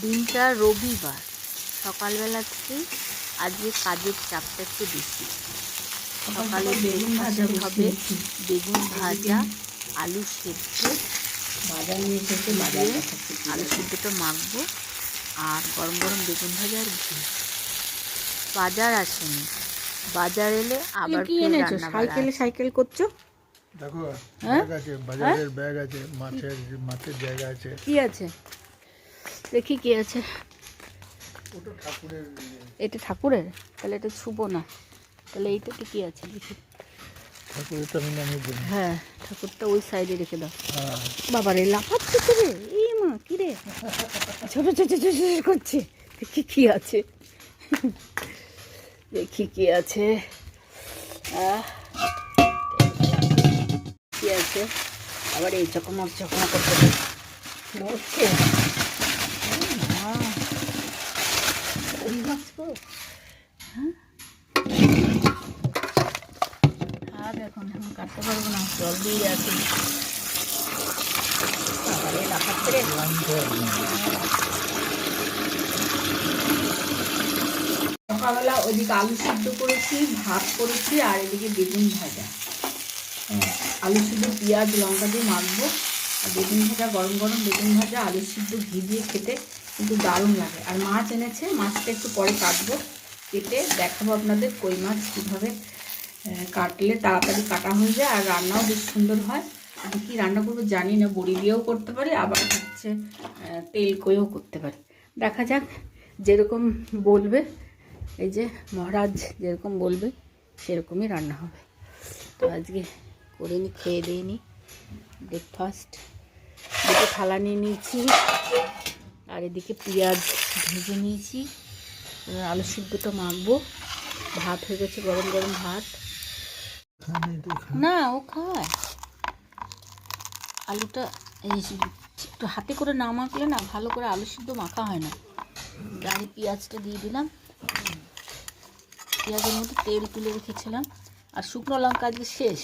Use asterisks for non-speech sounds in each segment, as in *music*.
দিনটা রবিবার সকালবেলা থেকে আজকে কাজের চাপটা একটু বেশি। সকালে বেগুন ভাজা হবে বেগুন ভাজা আলু সেদ্ধ। বাজার নিয়ে এসেছে বাজার আলু সেদ্ধটা মাখবো আর গরম গরম বেগুন ভাজা আর ঘি। বাজার আসেনি। বাজার এলে আবার কি এনেছো? সাইকেলে সাইকেল করছ? দেখো হ্যাঁ? ব্যাগ আছে বাজারের ব্যাগ আছে মাছের মাছের জায়গা আছে। কি আছে? দেখি কি আছে? ঠাকুরের ইয়ে। এটা ঠাকুরের? তাহলে এটা ছুবো না। তাহলে এইটাতে কি আছে? দেখি। হ্যাঁ ঠাকুরটা ওই সাইডে রেখে দাও। হ্যাঁ। বাবা রে লাফাচ্ছে তো রে এই মা কি রে? ছোট ছোট ছোট ছোট করছে। দেখি কি আছে। দেখি কি আছে। কি আছে? আবার এই চকমক চকমক করতে ওই মাছ গো হ্যাঁ আর এখন কাটতে পারব না জল দিয়ে আছে। বাবারে লাফাচ্ছে রে সকালবেলা ওদিকে আলু সিদ্ধ করেছি ভাত করেছি আর এদিকে বেগুন ভাজা। আলু সিদ্ধ পেঁয়াজ লঙ্কা দিয়ে মাখবো। আর বেগুন ভাজা গরম গরম বেগুন ভাজা আলু সিদ্ধ ঘি দিয়ে খেতে কিন্তু দারুণ লাগে। আর মাছ এনেছে, মাছটা একটু পরে কাটবো। কেটে দেখাবো আপনাদের কই মাছ কীভাবে কাটলে তাড়াতাড়ি কাটা হয়ে যায়। আর রান্নাও বেশ সুন্দর হয়। আমি কী রান্না করব জানি না, বড়ি দিয়েও করতে পারি, আবার হচ্ছে তেল কয়েও করতে পারি। দেখা যাক যেরকম বলবে, এই যে মহারাজ যেরকম বলবে, সেরকমই রান্না হবে। তো আজকে করে নি, খেয়ে দিয়ে নি ব্রেকফাস্ট দুটো থালা নিয়ে নিয়েছি। আর এদিকে পেঁয়াজ ভেজে নিয়েছি। আলু সিদ্ধটা মাখবো। ভাত হয়ে গেছে গরম গরম ভাত। না ও খায়। আলুটা এই একটু হাতে করে না মাখলে না ভালো করে আলু সিদ্ধ মাখা হয় না। আমি পেঁয়াজটা দিয়ে দিলাম। পেঁয়াজের মধ্যে তেল তুলে রেখেছিলাম। আর শুকনো লঙ্কা আজকে শেষ।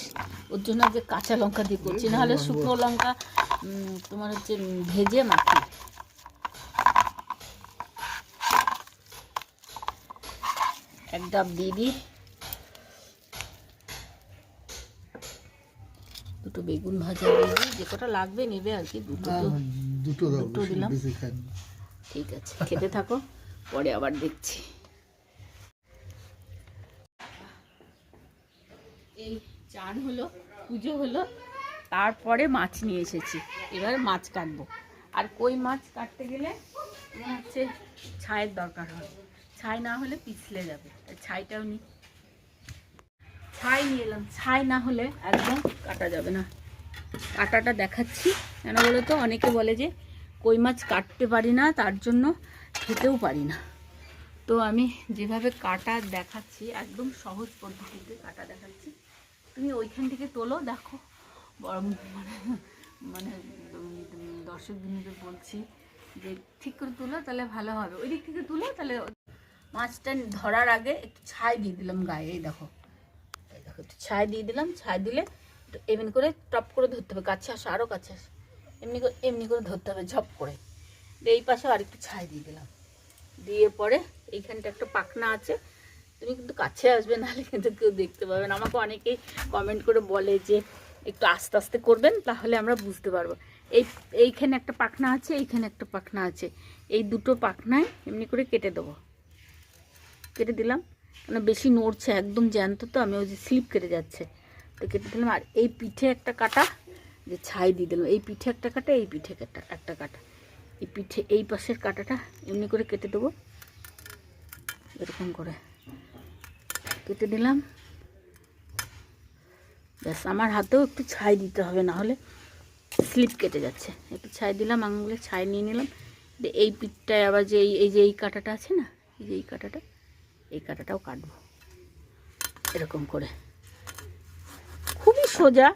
ওর জন্য আজকে কাঁচা লঙ্কা দিয়ে করছি। নাহলে শুকনো লঙ্কা তোমার হচ্ছে ভেজে মাখি। এক ডাব দিয়ে দিই। দুটো বেগুন ভাজা দিয়ে দিই যে কটা লাগবে নেবে আর কি দুটো হ্যাঁ, দুটো দুটো দিলাম। ঠিক আছে খেতে থাকো পরে আবার দেখছি। এই চান হলো পুজো হলো তারপরে মাছ নিয়ে এসেছি। এবার মাছ কাটবো। আর কই মাছ কাটতে গেলে? হচ্ছে ছায়ের দরকার হয় ছাই না হলে পিছলে যাবে। ছাইটাও নিই ছাই নিয়ে এলাম। ছাই না হলে একদম কাটা যাবে না। কাটাটা দেখাচ্ছি। কেন বলো তো? অনেকে বলে যে কই মাছ কাটতে পারি না, তার জন্য খেতেও পারি না। তো আমি যেভাবে কাটা দেখাচ্ছি, একদম সহজ পদ্ধতিতে কাটা দেখাচ্ছি। তুমি ওইখান থেকে তোলো, দেখো। বড় মানে মানে দর্শক বলছি যে ঠিক করে তুলো, তাহলে ভালো হবে। ওই দিক থেকে তুলো, তাহলে মাছটা ধরার আগে একটু ছাই দিয়ে দিলাম গায়ে, এই দেখো। এই দেখো, একটু ছাই দিয়ে দিলাম, ছাই দিলে একটু এমনি করে টপ করে ধরতে হবে, কাছে আসো আরও কাছে আসো। এমনি করে এমনি করে ধরতে হবে, ঝপ করে। এই পাশেও আরেকটু ছাই দিয়ে দিলাম। দিয়ে পরে এইখানটা একটা পাখনা আছে, তুমি কিন্তু কাছে আসবে, নাহলে কিন্তু কেউ দেখতে পাবে না। আমাকে অনেকেই কমেন্ট করে বলে যে, একটু আস্তে আস্তে করবেন, তাহলে আমরা বুঝতে পারব। এই, এইখানে একটা পাখনা আছে, এইখানে একটা পাখনা আছে। এই দুটো পাখনায় এমনি করে কেটে দেবো। কেটে দিলাম। মানে বেশি নড়ছে, একদম জ্যান্ত তো, আমি ওই যে স্লিপ কেটে যাচ্ছে। তো কেটে দিলাম। আর এই পিঠে একটা কাটা যে ছাই দিয়ে দিলাম। এই পিঠে একটা কাটা, এই পিঠে একটা একটা কাটা। এই পিঠে, এই পাশের কাটাটা এমনি করে কেটে দেবো। এরকম করে। কেটে দিলাম। ব্যাস, আমার হাতেও একটু ছাই দিতে হবে, না হলে স্লিপ কেটে যাচ্ছে। একটু ছাই দিলাম, আঙুলে ছাই নিয়ে নিলাম। এই পিঠটায় আবার যে এই যে এই কাটাটা আছে না? এই যে এই কাটাটা। এই কাটাটাও কাটবো। এরকম করে। খুবই সোজা।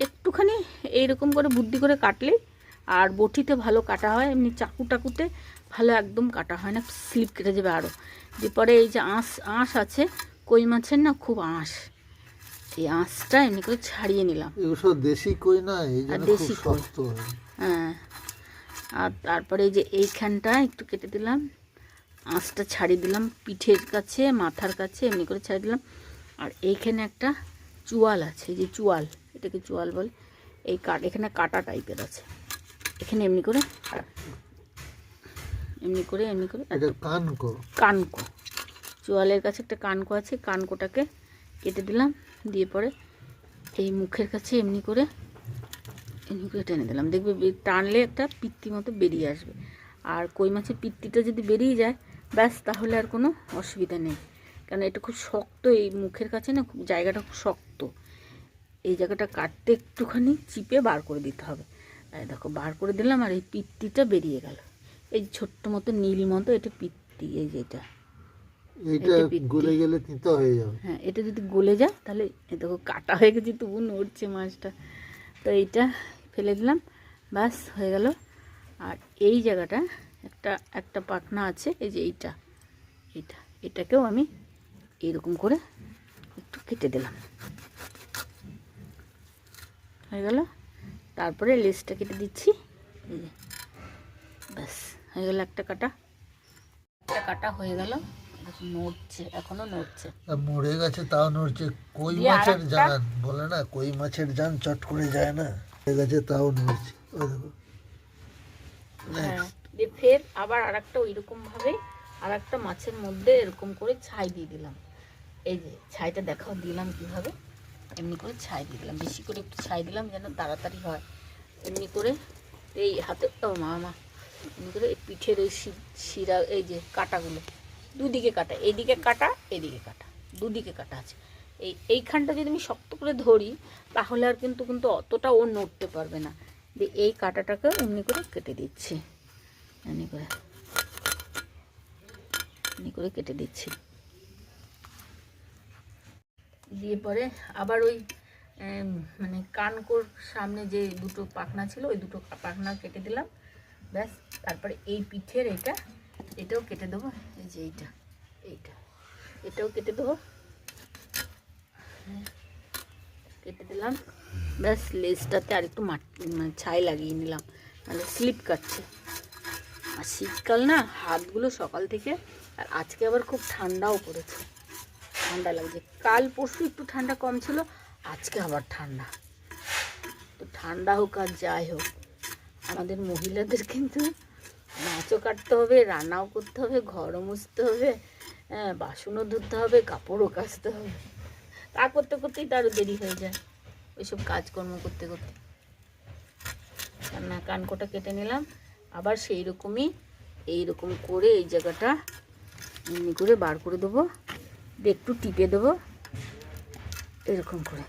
একটুখানি এইরকম করে বুদ্ধি করে কাটলেই আর বটিতে ভালো কাটা হয় এমনি চাকু টাকুতে ভালো একদম কাটা হয় না স্লিপ কেটে যাবে আরও দিয়ে পরে এই যে আঁশ আঁশ আছে কই মাছের না খুব আঁশ। এই আঁশটা এমনি করে ছাড়িয়ে নিলাম। দেশি কই না? আর দেশি কই। হ্যাঁ। আর তারপরে এই যে এইখানটা একটু কেটে দিলাম। আঁচটা ছাড়িয়ে দিলাম পিঠের কাছে মাথার কাছে এমনি করে ছাড়িয়ে দিলাম। আর এইখানে একটা চুয়াল আছে যে চুয়াল এটাকে চুয়াল বলে। এই কাট এখানে কাটা টাইপের আছে। এখানে এমনি করে এমনি করে এমনি করে। কানকো। কানকো। চোয়ালের কাছে একটা কানকো আছে কানকোটাকে কেটে দিলাম দিয়ে পরে এই মুখের কাছে এমনি করে এমনি করে টেনে দিলাম। দেখবে টানলে একটা পিত্তি মতো বেরিয়ে আসবে। আর কই মাছের পিত্তিটা যদি বেরিয়ে যায় ব্যাস তাহলে আর কোনো অসুবিধা নেই। কারণ এটা খুব শক্ত এই মুখের কাছে না খুব জায়গাটা খুব শক্ত। এই জায়গাটা কাটতে একটুখানি চিপে বার করে দিতে হবে। দেখো বার করে দিলাম আর এই পিত্তিটা বেরিয়ে গেল। এই ছোট্ট মতো নীল মতো এটা পিত্তি এই যে এটা। গলে গেলে তিতো হয়ে যাবে। হ্যাঁ এটা যদি গলে যায় তাহলে এ দেখো কাটা হয়ে গেছে তবু নড়ছে মাছটা। তো এইটা ফেলে দিলাম বাস হয়ে গেল। আর এই জায়গাটা একটা একটা পাখনা আছে এই যে এইটা এইটা এটাকেও আমি এরকম করে একটু কেটে দিলাম। হয়ে গেল? তারপরে লেসটা কেটে দিচ্ছি এই যে ব্যাস হয়ে গেল একটা কাটা। একটা কাটা হয়ে গেল নড়ছে এখনও নড়ছে। মরে গেছে তাও নড়ছে। কই মাছের জান বলে না কই মাছের জান চট করে যায় না। মরে গেছে তাও নড়ছে। ওই দেখো। দিয়ে ফের আবার আর একটা ওইরকম ভাবে আর একটা মাছের মধ্যে এরকম করে ছাই দিয়ে দিলাম। এই যে, ছাইটা দেখাও দিলাম কীভাবে। এমনি করে ছাই দিয়ে দিলাম। বেশি করে একটু ছাই দিলাম যেন তাড়াতাড়ি হয়। এমনি করে এই হাতে, ও মা মা। এমনি করে এই পিঠের ওই শিরা, এই যে কাটাগুলো। দুদিকে কাটা এইদিকে কাটা, এদিকে কাটা। দুদিকে কাটা আছে। এই, এইখানটা যদি আমি শক্ত করে ধরি, তাহলে আর কিন্তু কিন্তু অতটা ও নড়তে পারবে না। দিয়ে এই কাটাটাকে এমনি করে কেটে দিচ্ছি। এমনি করে এমনি করে কেটে দিচ্ছি। দিয়ে পরে আবার ওই মানে কানকোর সামনে যে দুটো পাখনা ছিল ওই দুটো পাখনা কেটে দিলাম। ব্যাস তারপরে এই পিঠের এটা এটাও কেটে দেবো। এই যে এইটা এইটা এটাও কেটে দেবো। হ্যাঁ, কেটে দিলাম। ব্যাস লেজটাতে আর একটু মাটি মানে ছাই লাগিয়ে নিলাম নাহলে স্লিপ কাটছে। আর শীতকাল না হাতগুলো সকাল থেকে, আর আজকে আবার খুব ঠান্ডাও পড়েছে। ঠান্ডা লাগছে। কাল পরশু একটু ঠান্ডা কম ছিল, আজকে আবার ঠান্ডা। তো ঠান্ডা হোক আর যাই হোক, আমাদের মহিলাদের কিন্তু মাছও কাটতে হবে, রান্নাও করতে হবে, ঘরও মুছতে হবে হ্যাঁ বাসনও ধুতে হবে, কাপড়ও কাচতে হবে। তা করতে করতেই তারও দেরি হয়ে যায়, ওইসব কাজকর্ম করতে করতে। কান্না কানকোটা কেটে নিলাম আবার সেই রকমই এইরকম করে এই জায়গাটা এমনি করে বার করে দেবো একটু টিপে দেবো, এরকম করে।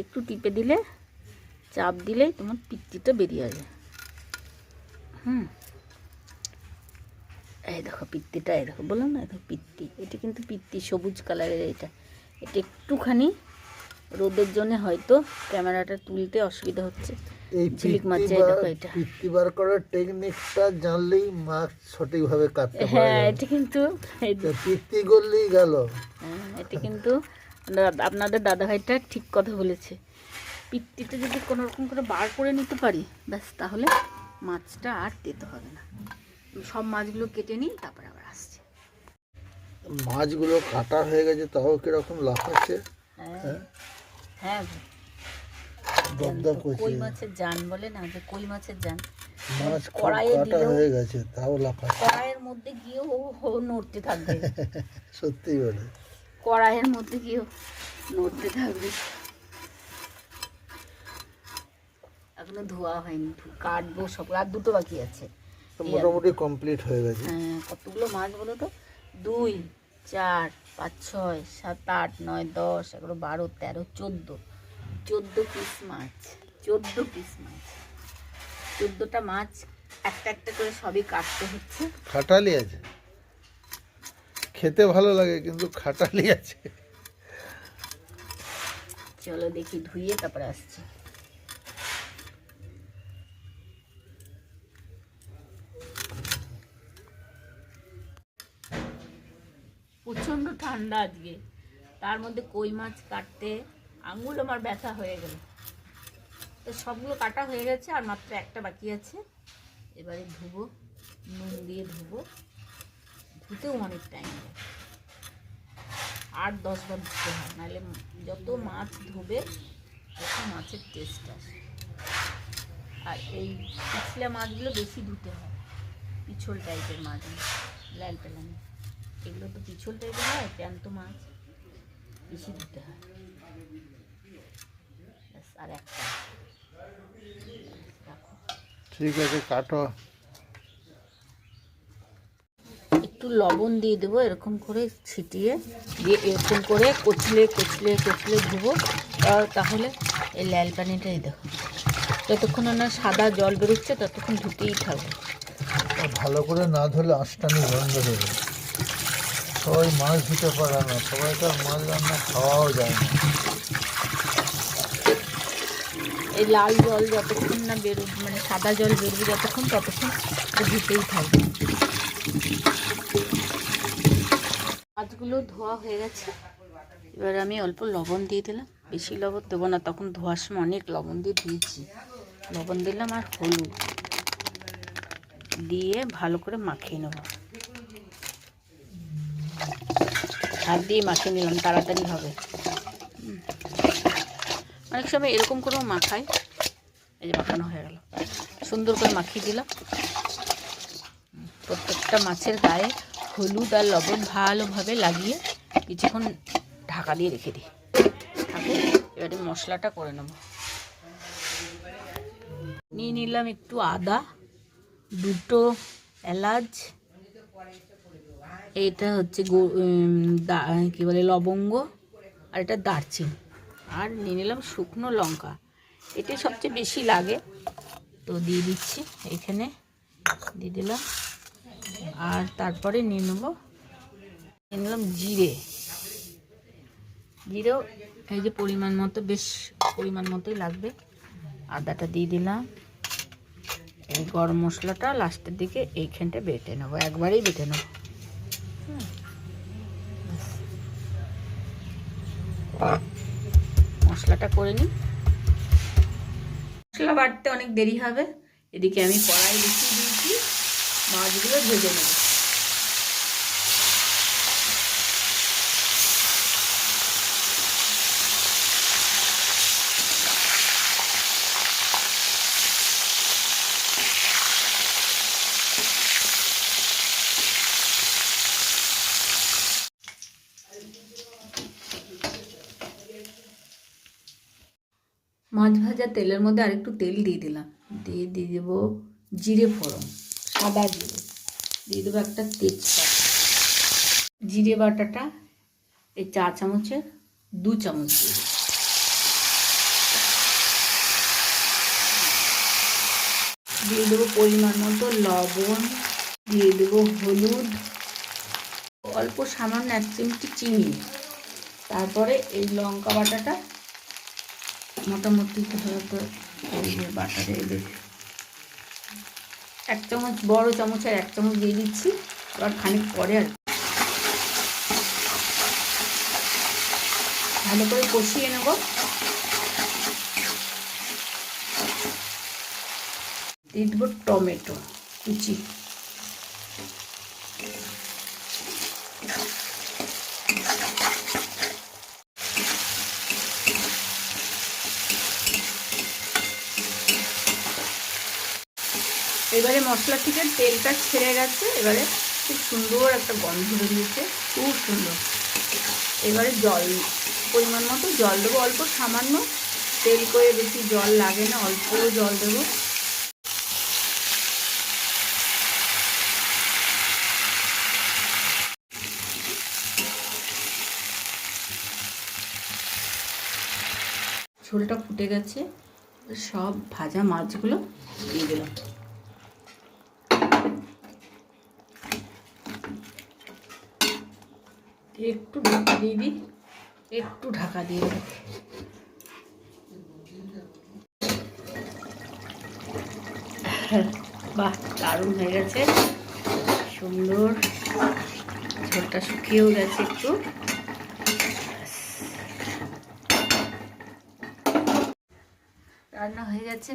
একটু টিপে দিলে, চাপ দিলেই তোমার পিত্তিটা বেরিয়ে আসবে হুম। এই দেখো পিত্তিটা দেখো, বললাম না দেখো পিত্তি, এটা কিন্তু পিত্তি, সবুজ কালারের এটা। এটা একটুখানি রোদের জন্য হয়তো ক্যামেরাটা তুলতে অসুবিধা হচ্ছে। এই পিত্তি মাছে বার- দেখো এটা। বার করার টেকনিকটা জানলেই মাছ সঠিকভাবে কাটতে পারে। হ্যাঁ এটা কিন্তু এই তো পিত্তি করলেই গেল। হ্যাঁ, এটা কিন্তু দাদা- আপনাদের দাদাভাইটা ঠিক কথা বলেছে। পিত্তিটা যদি কোনো রকম করে বার করে নিতে পারি ব্যাস তাহলে মাছটা আর দিতে হবে না। সব মাছগুলো কেটে নিই তারপরে আবার আসছে। মাছগুলো কাটা হয়ে গেছে তাও কীরকম লাফাচ্ছে হ্যাঁ হ্যাঁ দপদপ কই মাছের জান বলে না যে কই মাছের জান? মাছ কড়াইয়ে কাটা হয়ে গেছে তাও লাফাচ্ছে। কড়াইয়ের মধ্যে গিয়েও ও ও নড়তে থাকবে। *laughs* সত্যি বলে কড়াইয়ের মধ্যে গিয়েও নড়তে থাকবে। এখনও ধোয়া হয়নি কাটবো আর দুটো বাকি আছে। মোটামুটি কমপ্লিট হয়ে গেছে। হ্যাঁ কতগুলো মাছ বলো তো? দুই চার পাঁচ ছয় সাত আট নয় দশ এগারো বারো তেরো চোদ্দ। চোদ্দ পিস মাছ চোদ্দ পিস মাছ। চোদ্দোটা মাছ একটা একটা করে সবই কাটতে হচ্ছে। খাটালি আছে। খেতে ভালো লাগে কিন্তু খাটালি আছে। চলো দেখি ধুইয়ে তারপরে আসছি। প্রচণ্ড ঠান্ডা আজকে। তার মধ্যে কই মাছ কাটতে আঙুল আমার ব্যথা হয়ে গেল। তো সবগুলো কাটা হয়ে গেছে আর মাত্র একটা বাকি আছে। এবারে ধুবো, নুন দিয়ে ধুবো। ধুতেও অনেক টাইম লাগে। আট দশবার ধুতে হয়, নাহলে যত মাছ ধোবে, তত মাছের টেস্ট আসে। আর এই পিছলা মাছগুলো বেশি ধুতে হয়, পিছল টাইপের মাছ লাল পেলানি। এগুলো তো পিছল টাইপের হয় জ্যান্ত মাছ। বেশি হয়। আর একটা। ঠিক আছে কাটো। একটু লবণ দিয়ে দেবো এরকম করে ছিটিয়ে দিয়ে এরকম করে কচলে কচলে কচলে ধুবো। তাহলে এই লাল পানিটাই দেখো। যতক্ষণ না সাদা জল বেরোচ্ছে ততক্ষণ ধুতেই থাকবে ভালো করে না ধরলে আঁশটানি বন্ধ হয়ে যাবে সবাই মাছ ধুতে পারে না, সবাই তো মাছ রান্না খাওয়াও যায় না। এই লাল জল যতক্ষণ না বেরো মানে সাদা জল বেরোবে যতক্ষণ, ততক্ষণ ধুতেই থাকবে। মাছগুলো ধোয়া হয়ে গেছে। এবার আমি অল্প লবণ দিয়ে দিলাম। বেশি লবণ দেবো না, তখন ধোয়ার সময় অনেক লবণ দিয়ে দিয়েছি লবণ দিলাম আর হলুদ। দিয়ে ভালো করে মাখিয়ে নেব। হাত দিয়ে মাখিয়ে নিলাম, তাড়াতাড়ি হবে। অনেক সময় এরকম করেও মাখাই। এই যে মাখানো হয়ে গেল। সুন্দর করে মাখিয়ে দিলাম। প্রত্যেকটা মাছের গায়ে হলুদ আর লবণ ভালোভাবে লাগিয়ে কিছুক্ষণ ঢাকা দিয়ে রেখে দিই। থাকে এবারে মশলাটা করে নেব। নিয়ে নিলাম একটু আদা, দুটো এলাচ এটা হচ্ছে কি বলে, লবঙ্গ আর এটা দারচিনি। আর নিয়ে নিলাম শুকনো লঙ্কা। এটা সবচেয়ে বেশি লাগে। তো দিয়ে দিচ্ছি এখানে, দিয়ে দিলাম। আর তারপরে নিয়ে নেব, নিয়ে নিলাম জিরে। জিরেও এই যে পরিমাণ মতো, বেশ পরিমাণ মতোই লাগবে। আদাটা দিয়ে দিলাম। এই গরম মশলাটা লাস্টের দিকে এইখানটা বেটে নেব, একবারেই বেটে নেব। মশলাটা করে নিই। মশলা বাড়তে অনেক দেরি হবে। এদিকে আমি কড়াই লিখিয়ে দিয়েছি। মাছগুলো ভেজে নেব মাছ ভাজা তেলের মধ্যে আরেকটু তেল দিয়ে দিলাম। দিয়ে দিয়ে দেবো জিরে ফোড়ন, সাদা জিরে। দিয়ে দেবো একটা তেজপাতা। জিরে বাটাটা এই চা চামচের দু চামচ দিয়ে। দিয়ে দেবো পরিমাণ মতো লবণ, দিয়ে দেবো হলুদ, অল্প সামান্য এক চিমটি চিনি। তারপরে এই লঙ্কা বাটাটা মোটামুটি হয়তো বাটারে এদের এক চামচ, বড় চামচ আর এক চামচ দিয়ে দিচ্ছি। এবার খানিক পরে আর ভালো করে কষিয়ে নেব। দিয়ে দেবো টমেটো, কুচি। এবারে মশলা থেকে তেলটা ছেড়ে গেছে, এবারে খুব সুন্দর একটা গন্ধ বেরিয়েছে, খুব সুন্দর। এবারে জল, পরিমাণ মতো জল দেবো, অল্প সামান্য। তেল করে বেশি জল লাগে না, অল্প জল দেবো। ঝোলটা ফুটে গেছে সব ভাজা মাছগুলো দিয়ে দিলাম। একটু ঢাকা দিয়ে দিই। একটু ঢাকা দিয়ে দিই। বাহ দারুণ হয়ে গেছে। সুন্দর। ঝোলটা শুকিয়েও গেছে একটু। রান্না হয়ে গেছে।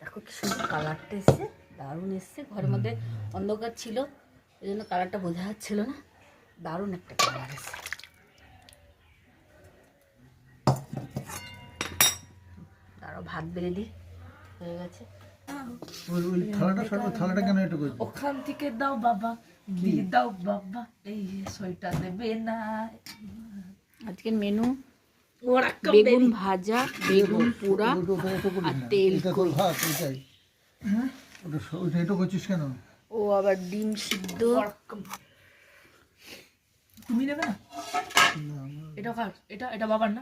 দেখো কি সুন্দর কালারটা এসছে। দারুণ এসছে। ঘরের মধ্যে অন্ধকার ছিল। এই জন্য কালারটা বোঝা যাচ্ছিল না। দারুণ একটা কালার এসছে। তারও ভাত বেড়ে দিই। হয়ে গেছে। ওখান থেকে দাও বাবা দিয়ে দাও বাবা। এই সইটা দেবে না। আজকের মেনু বেগুন ভাজা বেগুন পোড়া আর তেল ওটা এটা করছিস কেন? ও আবার ডিম সিদ্ধ। তুমি নেবে না? এটা কার এটা এটা বাবার না?